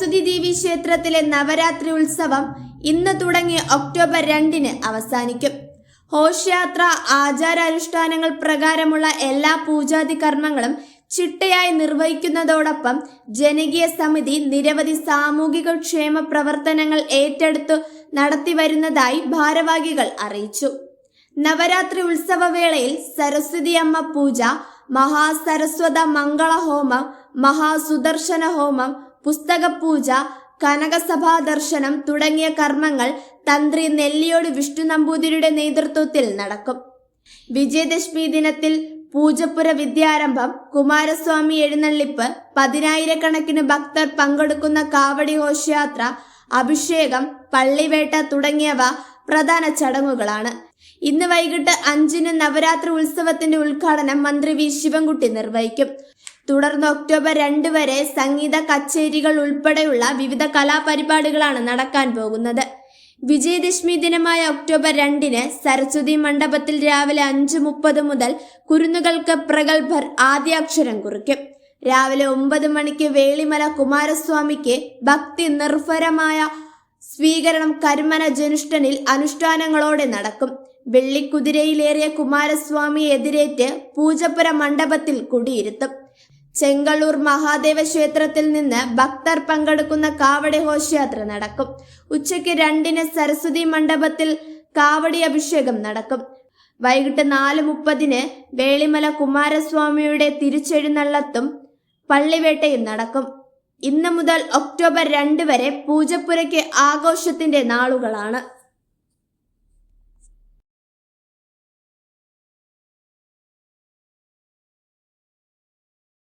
ക്ഷേത്രത്തിലെ നവരാത്രി ഉത്സവം ഇന്ന് തുടങ്ങി ഒക്ടോബർ രണ്ടിന് അവസാനിക്കും. ഹോഷയാത്ര ആചാരാനുഷ്ഠാനങ്ങൾ പ്രകാരമുള്ള എല്ലാ പൂജാതി കർമ്മങ്ങളും ചിട്ടയായി നിർവഹിക്കുന്നതോടൊപ്പം ജനകീയ സമിതി നിരവധി സാമൂഹിക ക്ഷേമ പ്രവർത്തനങ്ങൾ ഏറ്റെടുത്തു നടത്തിവരുന്നതായി ഭാരവാഹികൾ അറിയിച്ചു. നവരാത്രി ഉത്സവവേളയിൽ സരസ്വതി അമ്മ പൂജ മഹാസരസ്വത മംഗള ഹോമം മഹാസുദർശന ഹോമം പുസ്തക പൂജ കനകസഭാ ദർശനം തുടങ്ങിയ കർമ്മങ്ങൾ തന്ത്രി നെല്ലിയോട് വിഷ്ണു നമ്പൂതിരിയുടെ നേതൃത്വത്തിൽ നടക്കും. വിജയദശമി ദിനത്തിൽ പൂജപ്പുര വിദ്യാരംഭം കുമാരസ്വാമി എഴുന്നള്ളിപ്പ് പതിനായിരക്കണക്കിന് ഭക്തർ പങ്കെടുക്കുന്ന കാവടി ഘോഷയാത്ര അഭിഷേകം പള്ളിവേട്ട തുടങ്ങിയവ പ്രധാന ചടങ്ങുകളാണ്. ഇന്ന് വൈകിട്ട് അഞ്ചിന് നവരാത്രി ഉത്സവത്തിന്റെ ഉദ്ഘാടനം മന്ത്രി വി ശിവൻകുട്ടി നിർവഹിക്കും. തുടർന്ന് ഒക്ടോബർ രണ്ട് വരെ സംഗീത കച്ചേരികൾ ഉൾപ്പെടെയുള്ള വിവിധ കലാപരിപാടികളാണ് നടക്കാൻ പോകുന്നത്. വിജയദശമി ദിനമായ ഒക്ടോബർ രണ്ടിന് സരസ്വതി മണ്ഡപത്തിൽ രാവിലെ അഞ്ച് മുപ്പത് മുതൽ കുരുന്നുകൾക്ക് പ്രഗത്ഭർ ആദ്യാക്ഷരം കുറിക്കും. രാവിലെ ഒമ്പത് മണിക്ക് വേളിമല കുമാരസ്വാമിക്ക് ഭക്തി നിർഭരമായ സ്വീകരണം കരുമന ജനുഷ്ടനിൽ അനുഷ്ഠാനങ്ങളോടെ നടക്കും. വെള്ളിക്കുതിരയിലേറിയ കുമാരസ്വാമി എതിരേറ്റ് പൂജപ്പുര മണ്ഡപത്തിൽ കുടിയിരുത്തും. ചെങ്കളൂർ മഹാദേവ ക്ഷേത്രത്തിൽ നിന്ന് ഭക്തർ പങ്കെടുക്കുന്ന കാവടി ഘോഷയാത്ര നടക്കും. ഉച്ചയ്ക്ക് രണ്ടിന് സരസ്വതി മണ്ഡപത്തിൽ കാവടി അഭിഷേകം നടക്കും. വൈകിട്ട് നാല് മുപ്പതിന് വേളിമല കുമാരസ്വാമിയുടെ തിരിച്ചെഴുന്നള്ളത്തും പള്ളിവേട്ടയും നടക്കും. ഇന്ന് മുതൽ ഒക്ടോബർ രണ്ട് വരെ പൂജപ്പുരയ്ക്ക് ആഘോഷത്തിന്റെ നാളുകളാണ്.